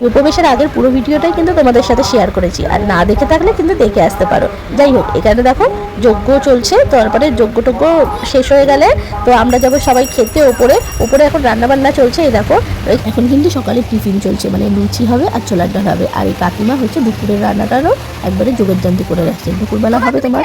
প্রবেশের আগের পুরো ভিডিওটাই কিন্তু তোমাদের সাথে শেয়ার করেছি। আর না দেখে থাকলে কিন্তু দেখে আসতে পারো। যাই হোক, এখানে দেখো যজ্ঞ চলছে, তারপরে যজ্ঞ টজ্ঞ শেষ হয়ে গেলে তো আমরা যাব সবাই খেতে ওপরে। ওপরে এখন রান্না বান্না চলছে, এই দেখো। এখন কিন্তু সকালে টিফিন চলছে মানে লুচি হবে আর ছোলার ডাল হবে। আর এই কাকিমা হচ্ছে দুপুরের রান্নাটারও একবারে যোগাযোগ করে রাখছে। দুপুরবেলা হবে তোমার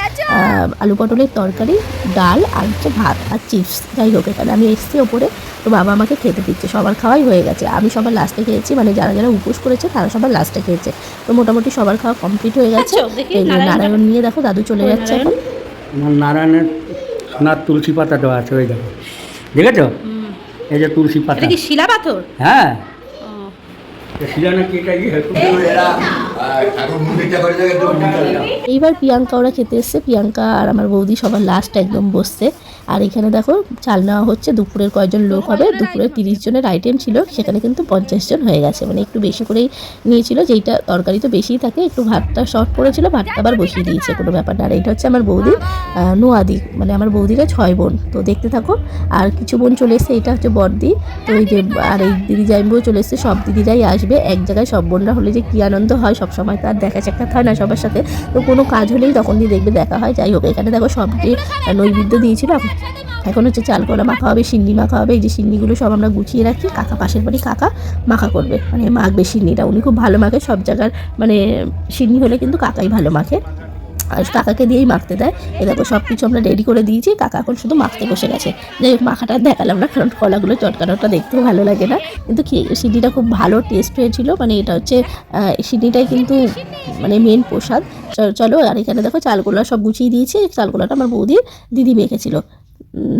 আলু পটলের তরকারি, ডাল আর হচ্ছে ভাত আর চিপস। যাই হোক, এখানে আমি এসেছি ওপরে। তো বাবা আমাকে খেতে দিচ্ছে, সবার খাওয়াই হয়ে গেছে। আমি সবার লাস্টে খেয়েছি মানে যারা যারা উপোস করেছে তারা সবার লাস্টে খেয়েছে। তো মোটামুটি সবার খাওয়া কমপ্লিট হয়ে গেছে। আচ্ছা, এই যে নারায়ণ। নিয়ে দেখো দাদু চলে যাচ্ছে এখন নারায়ণের সোনার তুলসী পাতা দেওয়া আছে ওই দেখো। দেখেছ? এই যে তুলসী পাতা। এটা কি শিলা। পাথর হ্যাঁ বিকালটা এইবার প্রিয়াঙ্কা ওরা খেতে এসছে। প্রিয়াঙ্কা আর আমার বৌদি সবার লাস্ট একদম বসছে। আর এখানে দেখো, চাল নেওয়া হচ্ছে, দুপুরের কয়জন লোক হবে? দুপুরে তিরিশ জনের আইটেম ছিল, সেখানে কিন্তু পঞ্চাশ জন হয়ে গেছে। মানে একটু বেশি করেই নিয়েছিল, যেইটা তরকারি তো বেশিই থাকে, একটু ভাতটা শর্ট পড়েছিল ভাতটা আবার বসিয়ে দিয়েছে, কোনো ব্যাপার না। আর এটা হচ্ছে আমার বৌদি নোয়াদি মানে আমার বৌদিরা ছয় বোন। তো দেখতে থাকো, আর কিছু বোন চলে এসছে, এটা হচ্ছে বড়দি তো এই যে, আর এই দিদি জাইম্বুও চলে এসছে, সব দিদিরাই আসবে, এক জায়গায় সব বোনরা হলে যে কী আনন্দ হয় সব সময় তার দেখা সাক্ষাৎ হয় না সবার সাথে। তো কোনো কাজ হলেই তখন দিয়ে দেখবে, দেখা হয়, যাই হোক। এখানে দেখো সব যে নৈবেদ্য দিয়েছিল এখন- হচ্ছে চাল কলা মাখা হবে সিন্নি মাখা হবে, এই যে সিন্নিগুলো সব আমরা গুছিয়ে রাখি, কাকা পাশের বাড়ি কাকা মাখা করবে। মানে মাখবে সিন্নিটা উনি খুব ভালো মাখে, সব জায়গার মানে সিন্নি হলে কিন্তু কাকাই ভালো মাখে। আর কাকাকে দিয়েই মাখতে দেয়। এ দেখো সব কিছু আমরা রেডি করে দিয়েছি, কাকা এখন শুধু মাখতে বসে গেছে। যাই হোক, মাখাটা দেখালাম না, কারণ কলাগুলো চটকানোটা দেখতেও ভালো লাগে না। কিন্তু কি সিন্নিটা খুব ভালো টেস্ট হয়েছিল মানে এটা হচ্ছে সিন্নিটাই কিন্তু মানে মেন প্রসাদ। চলো, আর এখানে দেখো চালগুলো সব গুছিয়ে দিয়েছি। চালগুলোটা আমার বৌদির দিদি মেখেছিল।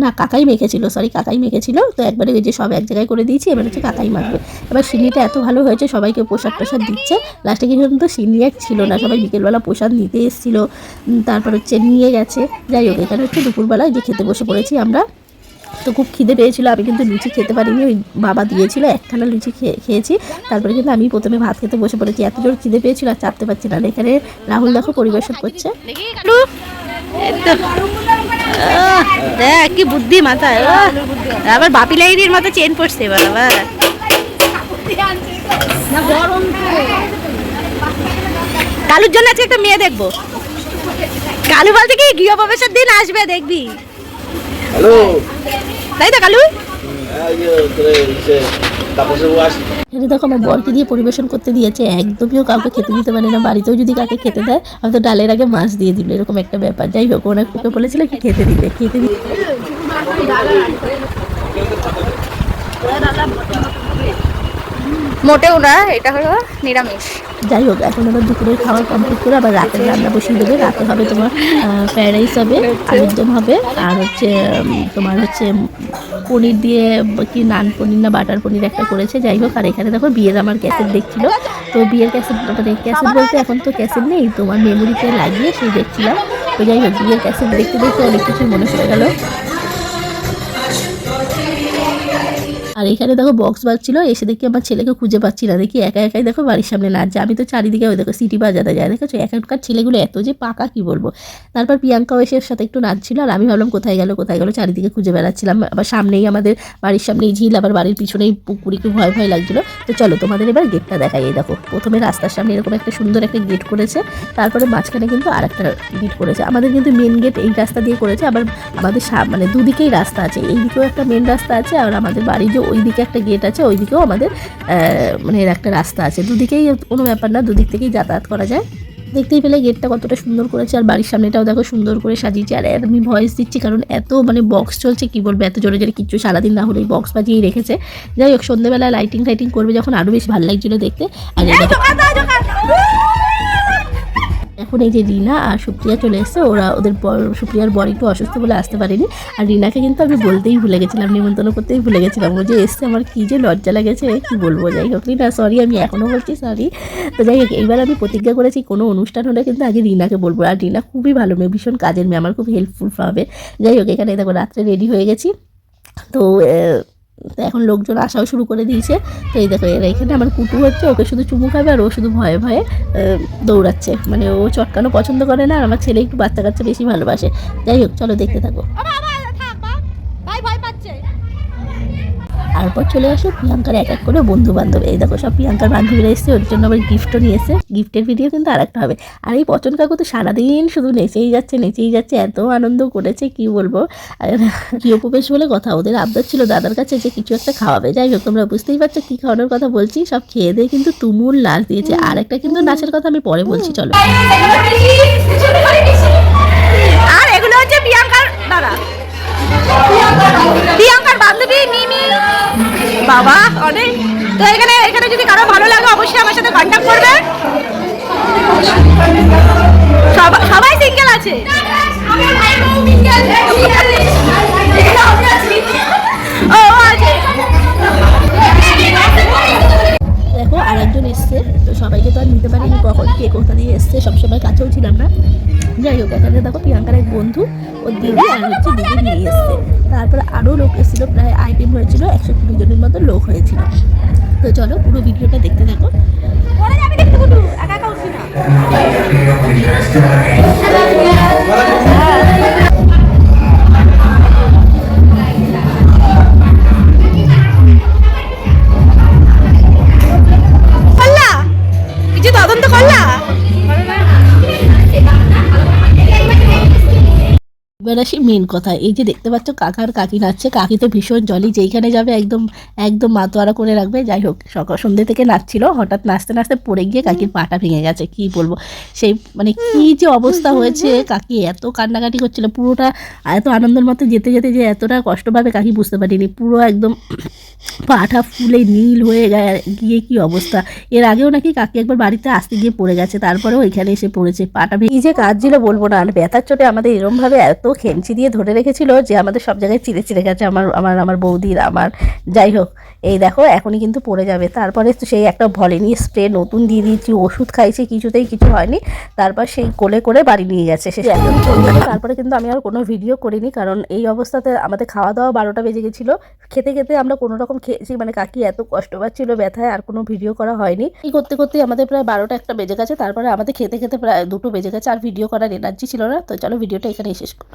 না, কাকাই মেখেছিল সরি কাকাই মেখেছিল। তো একবারে ওই যে সব এক জায়গায় করে দিয়েছি, এবার হচ্ছে কাকাই মাখবে। এবার সিন্নিটা এত ভালো হয়েছে, সবাইকে প্রসাদ প্রসাদ দিচ্ছে। লাস্টে কিন্তু সিন্নি এক ছিল না, সবাই বিকেলবেলা প্রসাদ নিতে এসেছিল। তারপর হচ্ছে নিয়ে গেছে। যাই হোক, এখানে হচ্ছে দুপুরবেলায় যে খেতে বসে পড়েছি আমরা। তো খুব খিদে পেয়েছিল, আমি কিন্তু লুচি খেতে পারিনি, ওই বাবা দিয়েছিল, একখানা লুচি খেয়ে, খেয়েছি। তারপরে কিন্তু আমি প্রথমে ভাত খেতে বসে পড়েছি, এত জোর খিদে পেয়েছিল আর চাপতে পারছি না। এখানে রাহুল দেখো পরিবেশন করছে। দেখি কি বুদ্ধি মাথায় আবার বাপি লাইনের মতো চেন পড়ছে এবার আবার। কালুর জন্য আজকে একটা মেয়ে দেখব। কালু বলতে কি গৃহপ্রবেশের দিন আসবে দেখবি। তাই তো কালু? আস। দেখো আমার বরকে দিয়ে পরিবেশন করতে দিয়েছে একদমইও কাউকে খেতে দিতে পারে না বাড়িতেও যদি কাউকে খেতে দেয় আমি তো ডালের আগে মাছ দিয়ে দিল এরকম একটা ব্যাপার। যাই হোক ওনার ওকে বলেছিল কি খেতে দিতে খেতে দিতে মোটেও না এটা হলো নিরামিষ। যাই হোক, এখন আবার দুপুরের খাবার কমপ্লিট করে আবার রাতের রান্না বসিয়ে দেবে। রাতে হবে তোমার ফ্রায়েড রাইস হবে, আলুর দম হবে, আর হচ্ছে তোমার হচ্ছে পনির দিয়ে কি নান পনির না বাটার পনির একটা করেছে। যাই হোক, আর এখানে দেখো বিয়ের আমার ক্যাসেট দেখছিল। তো বিয়ের ক্যাসেট মানে ক্যাসেট বলতে এখন তো ক্যাসেট নেই, তোমার মেমোরিতে লাগিয়ে সেই দেখছিলাম। তো যাই হোক, বিয়ের ক্যাসেট দেখতে দেখতে অনেক কিছুই মনে পড়ে গেল। আর এখানে দেখো বক্স বাজছিল, এসে দেখি আমার ছেলেকে খুঁজে পাচ্ছি না। দেখি একা একাই দেখো বাড়ির সামনে নাচছে। আমি তো চারিদিকে ওই দেখো সিটি বাজাতে যায় দেখেছ? এখনকার ছেলেগুলো এত যে পাকা, কি বলব? তারপর প্রিয়াঙ্কাও এসে সাথে একটু নাচছিল আর আমি ভাবলাম, কোথায় গেল কোথায় গেল? চারিদিকে খুঁজে বেড়াচ্ছিলাম। আবার সামনেই আমাদের বাড়ির সামনেই ঝিল, আবার বাড়ির পিছনেই পুকুর, একটু ভয় ভয় লাগছিল। তো চলো, তোমাদের এবার গেটটা দেখাই। এই দেখো, প্রথমে রাস্তার সামনে এরকম একটা সুন্দর একটা গেট করেছে। তারপরে মাঝখানে কিন্তু আর একটা গেট করেছে। আমাদের কিন্তু মেন গেট এই রাস্তা দিয়ে করেছে। আবার আমাদের মানে দুদিকেই রাস্তা আছে। এই দিকেও একটা মেন রাস্তা আছে। আর আমাদের বাড়ির যে ওই দিকে একটা গেট আছে ওই দিকেও আমাদের মানে এর একটা রাস্তা আছে। দুদিকেই কোনো ব্যাপার না, দুদিক থেকেই যাতায়াত করা যায়। দেখতেই পেলে গেটটা কতটা সুন্দর করেছে, আর বাড়ির সামনেটাও দেখো সুন্দর করে সাজিয়েছে। আর আমি ভয়েস দিচ্ছি, কারণ এত মানে বক্স চলছে, কি বলব, এত জোরে জোরে কিচ্ছু সারাদিন না হলেই বক্স বাজিয়েই রেখেছে। যাই হোক সন্ধ্যেবেলা লাইটিং টাইটিং করবে যখন আরও বেশ ভালো লাগছিল দেখতে। আর এখন এই যে রিনা আর সুপ্রিয়া চলে এসছে, ওরা ওদের সুপ্রিয়ার বর একটু অসুস্থ বলে আসতে পারেনি। আর রিনাকে কিন্তু আমি বলতেই ভুলে গেছিলাম, নিমন্ত্রণ করতেই ভুলে গেছিলাম। ও যে এসছে, আমার কী যে লজ্জা লেগেছে, কি বলব? যাই হোক, রিনা সরি আমি এখনও বলছি সরি তো যাই হোক, এইবার আমি প্রতিজ্ঞা করেছি, কোনো অনুষ্ঠান হলে কিন্তু আগে রিনাকে বলব। আর রিনা খুবই ভালো মেয়ে, ভীষণ কাজের মেয়ে, আমার খুব হেল্পফুল হবে যাই হোক, এখানে দেখো, রাত্রে রেডি হয়ে গেছি। তো এখন লোকজন আসাও শুরু করে দিয়েছে। তো এই দেখো, এরা এখানে আমার কুটু হচ্ছে, ওকে শুধু চুমু খাবে আর ও শুধু ভয়ে ভয়ে দৌড়াচ্ছে। মানে ও চটকানো পছন্দ করে না, আর আমার ছেলে একটু বাচ্চা কাচ্চা বেশি ভালোবাসে। যাই হোক, চলো দেখতে থাকো। তারপর চলে আসে প্রিয়াঙ্কার এক এক করে বন্ধু বান্ধব এই দেখো সব প্রিয়াঙ্কার বান্ধবীরা এসছে ওর জন্য আবার গিফটও নিয়ে এসে গিফটের ভিডিও কিন্তু আর একটা হবে। আর এই পচন কাকু তো সারাদিন শুধু নেচেই যাচ্ছে নেচেই যাচ্ছে এত আনন্দ করেছে কি বলব? আর কি উপবেশ বলে কথা ওদের আবদার ছিল দাদার কাছে যে কিছু একটা খাওয়াবে। যাই হোক তোমরা বুঝতেই পারছ কি খাওয়ানোর কথা বলছি। সব খেয়ে দিয়ে কিন্তু তুমুল লাশ দিয়েছে। আর একটা কিন্তু নাচের কথা আমি পরে বলছি চলো। আর এগুলো হচ্ছে প্রিয়াঙ্কার দাদা। বাবা অনেক। তো এখানে এখানে যদি কারও ভালো লাগে অবশ্যই আমার সাথে কন্ট্যাক্ট করবে। এসছে। তো সবাইকে তো আর নিতে পারিনি কখন কে কোথা দিয়ে এসছে সবসময় কাছেও ছিলাম না। যাই হোক এখানে দেখো প্রিয়াঙ্কার এক বন্ধু ওর দিদি আর হচ্ছে দিদি নিয়ে এসছে। তারপরে আরও লোক এসেছিল প্রায় আইটেম হয়েছিল একশো কুড়ি জনের মতো লোক হয়েছিল। তো চলো পুরো ভিডিওটা দেখতে একা এবার আসি মেন কথা। এই যে দেখতে পাচ্ছ কাকার কাকি নাচছে। কাকি তো ভীষণ জলি যেইখানে যাবে একদম একদম মাতোয়ারা করে রাখবে। যাই হোক সকাল সন্ধ্যে থেকে নাচছিল। হঠাৎ নাচতে নাচতে পড়ে গিয়ে কাকির পাটা ভেঙে গেছে। কি বলব? সেই মানে কি যে অবস্থা হয়েছে? কাকি এত কান্নাকাটি করছিল। পুরোটা এত আনন্দের মতো যেতে যেতে যে এতটা কষ্টভাবে কাকি বুঝতে পারিনি। পুরো একদম পাটা ফুলে নীল হয়ে গিয়ে কি অবস্থা? এর আগেও নাকি কাকি একবার বাড়িতে আসতে গিয়ে পড়ে গেছে, তারপরেও ওইখানে এসে পড়েছে, পাটা এই যে কাজ ছিল বলব না, আর ব্যথার চোটে আমাদের এরমভাবে এত খেঞ্চি দিয়ে ধরে রেখেছিল যে আমাদের সব জায়গায় চিড়ে চিড়ে গেছে আমার আমার আমার বৌদির, আমার। যাই হোক, এই দেখো এখনই কিন্তু পড়ে যাবে। তারপরে সেই একটা ভলিনি স্প্রে নতুন দিয়ে দিয়েছি, ওষুধ খাইছি, কিছুতেই কিছু হয়নি। তারপর সেই কোলে করে বাড়ি নিয়ে গেছে সে একদম তারপরে কিন্তু আমি আর কোনো ভিডিও করিনি, কারণ এই অবস্থাতে আমাদের খাওয়া দাওয়া বারোটা বেজে গেছিল। খেতে খেতে আমরা কোনো রকম খেয়েছি মানে কাকি এত কষ্ট পাচ্ছিল ব্যথায়, আর কোনো ভিডিও করা হয়নি। এই করতে করতে আমাদের প্রায় বারোটা একটা বেজে গেছে, তারপরে আমাদের খেতে খেতে প্রায় দুটো বেজে গেছে, আর ভিডিও করার এনার্জি ছিল না, তো চলো ভিডিওটা এখানেই শেষ করো।